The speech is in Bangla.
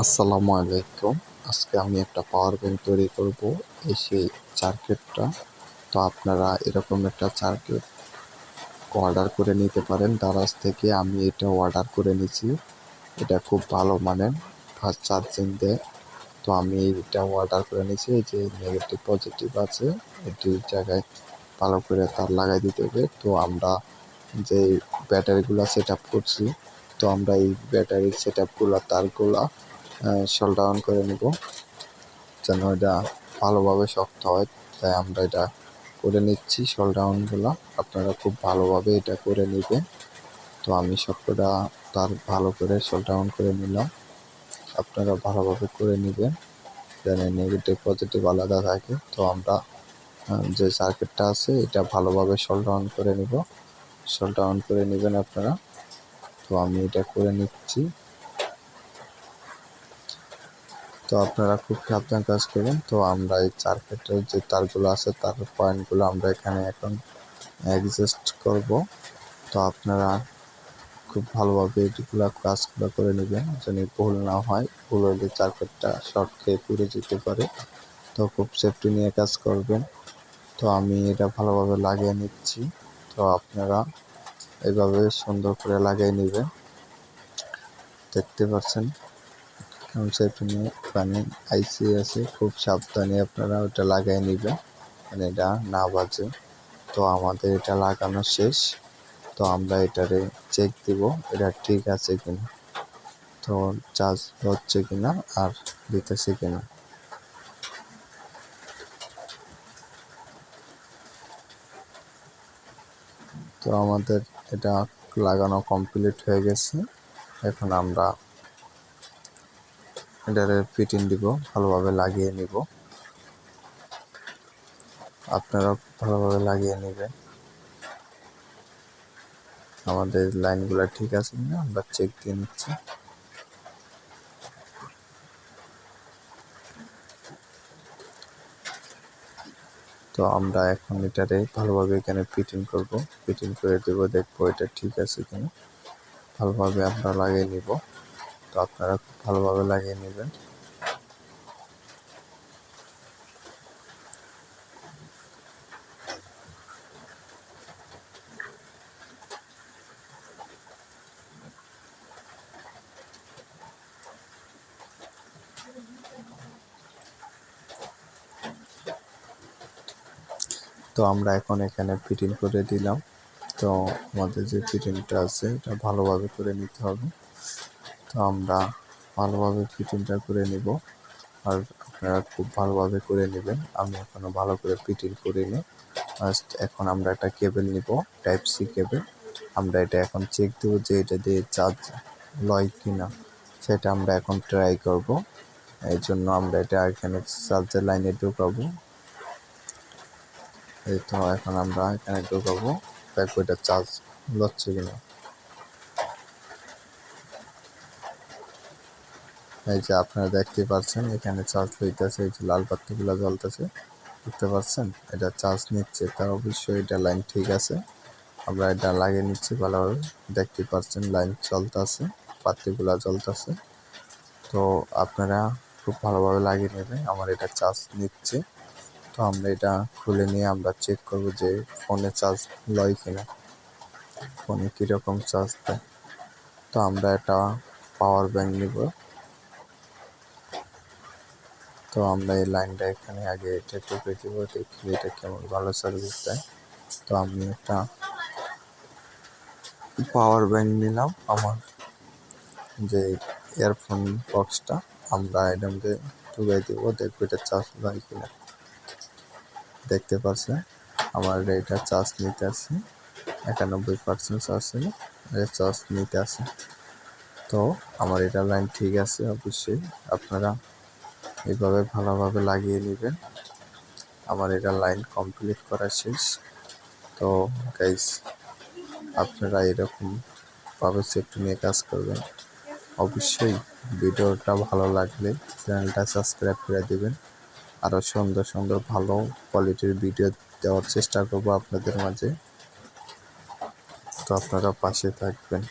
আসসালামু আলাইকুম। আজকে আমি একটা পাওয়ার ব্যাংক তৈরি করব। এই সেই চার্কেটটা তো আপনারা এরকম একটা সার্কিট অর্ডার করে নিতে পারেন। দারাজ থেকে আমি এটা অর্ডার করে নিয়েছি এটা খুব ভালো মানের ফাস্ট চার্জিং দেয়। তো আমি এটা অর্ডার করে নিয়েছি এই যে নেগেটিভ পজিটিভ আছে এটি জায়গায় ভালো করে তার লাগাই দিতে হবে। তো আমরা যে ব্যাটারিগুলো সেট আপ করছি, তো আমরা এই ব্যাটারির সেট আপগুলো তারগুলো শোল ডাউন করে নিব। যেন এটা ভালোভাবে শক্ত হয়। তাই আমরা এটা করে নিচ্ছি শোল ডাউনগুলো আপনারা খুব ভালোভাবে এটা করে নেবেন। তো আমি সবকটা তার ভালো করে শোল ডাউন করে নিলাম। আপনারা ভালোভাবে করে নেবেন। যেন নেগেটিভ পজিটিভ আলাদা থাকে। তো আমরা যে সার্কিটটা আছে, এটা ভালোভাবে শোল ডাউন করে নিব। শল ডাউন করে নেবেন আপনারা। তো আমি এটা করে নিচ্ছি। তো আপনারা খুব সাবধান কাজ করবেন তো আমরা এই সার্কিটের যে তারগুলো আছে, তার পয়েন্টগুলো আমরা এখানে এখন অ্যাডজাস্ট করব। তো আপনারা খুব ভালোভাবে এগুলো কাজগুলো করে নেবেন, যেন ভুল না হয়। ভুল হলে সার্কিটটা শর্ট খেয়ে পুড়ে যেতে পারে। তো খুব সেফটি নিয়ে কাজ করবেন। তো আমি এটা ভালোভাবে লাগিয়ে নিচ্ছি। তো আপনারা এভাবে সুন্দর করে লাগিয়ে নেবেন। দেখতে পাচ্ছেন? নিয়ে মানে আইসি আছে, খুব সাবধানে আপনারা ওটা লাগাই নেবেন। মানে এটা না বাজে। তো আমাদের এটা লাগানো শেষ। তো আমরা এটারে চেক দিব, এটা ঠিক আছে কিনা। তো চার্জ হচ্ছে কিনা আর দিতেছে কিনা। তো আমাদের এটা লাগানো কমপ্লিট হয়ে গেছে। এখন আমরা এটারে ফিটিং দিব, ভালোভাবে লাগিয়ে নিব। আপনারা ভালোভাবে লাগিয়ে নেবেন। আমাদের লাইনগুলো ঠিক আছে কিনা, আমরা চেক দিয়ে নিচ্ছি। তো আমরা এখন এটারে ভালোভাবে এখানে ফিটিং করব। ফিটিং করে দেব, দেখব এটা ঠিক আছে কিনা। ভালোভাবে আমরা লাগিয়ে নিব। তো আপনারা খুব ভালোভাবে লাগিয়ে নেবেন। তো আমরা এখন এখানে ফিটিং করে দিলাম। তো আমাদের যে ফিটিংটা আছে, এটা ভালোভাবে করে নিতে হবে। তো আমরা ভালোভাবে ফিটিংটা করে নিব। আর আপনারা খুব ভালোভাবে করে নেবেন। আমি এখনও ভালো করে ফিটিং করিনি। ফার্স্ট এখন আমরা একটা কেবল নিব টাইপ সি কেবল আমরা এটা এখন চেক দেবো যে এটা দিয়ে চার্জ লয় কি না সেটা আমরা এখন ট্রাই করব। এই জন্য আমরা এটা এখানে চার্জের লাইনে ঢুকাবো। এই তো এখন আমরা এখানে ঢুকাবো। দেখব এটা চার্জ লচ্ছে কিনা। এই যে আপনারা দেখতে পাচ্ছেন, এখানে চার্জ লইতেছে এই যে লাল বাতিগুলো জ্বলতেছে দেখতে পাচ্ছেন এটা চার্জ নিচ্ছে, তা অবশ্যই এটা লাইন ঠিক আছে। আমরা এটা লাগিয়ে নিচ্ছি ভালোভাবে দেখতে পাচ্ছেন লাইন চলতেছে বাতিগুলো জ্বলতেছে। তো আপনারা খুব ভালোভাবে লাগিয়ে নেবেন, আমার এটা চার্জ নিচ্ছে। তো আমরা এটা খুলে নিয়ে আমরা চেক করব যে ফোনে চার্জ লয় কিনা। ফোনে কীরকম চার্জ দেয়। তো আমরা এটা পাওয়ার ব্যাংক নিব। তো আমরা এই লাইনটা এখানে আগে এটা টুকে দিব, দেখি এটা কেমন ভালো সার্ভিস দেয়। তো আমি একটা পাওয়ার ব্যাংক নিলাম আমার যে ইয়ারফোন বক্সটা আমরা এটার মধ্যে ঢুকাই দিব, দেখব এটা চার্জ লয় কিনা। দেখতে পাচ্ছেন আমার এটা চার্জ নিতে আছে, একানব্বই পার্সেন্ট চার্জ ছিল চার্জ নিতে আছে। তো আমার এটা লাইন ঠিক আছে, অবশ্যই আপনারা এইভাবে ভালোভাবে লাগিয়ে নেবেন। আমার এটা লাইন কমপ্লিট করা শেষ। তো গাইস আপনারা এরকমভাবে সেফটি নিয়ে কাজ করবেন। অবশ্যই ভিডিওটা ভালো লাগলে চ্যানেলটা সাবস্ক্রাইব করে দেবেন। আরও সুন্দর সুন্দর ভালো কোয়ালিটির ভিডিও দেওয়ার চেষ্টা করব আপনাদের মাঝে। তো আপনারা পাশে থাকবেন।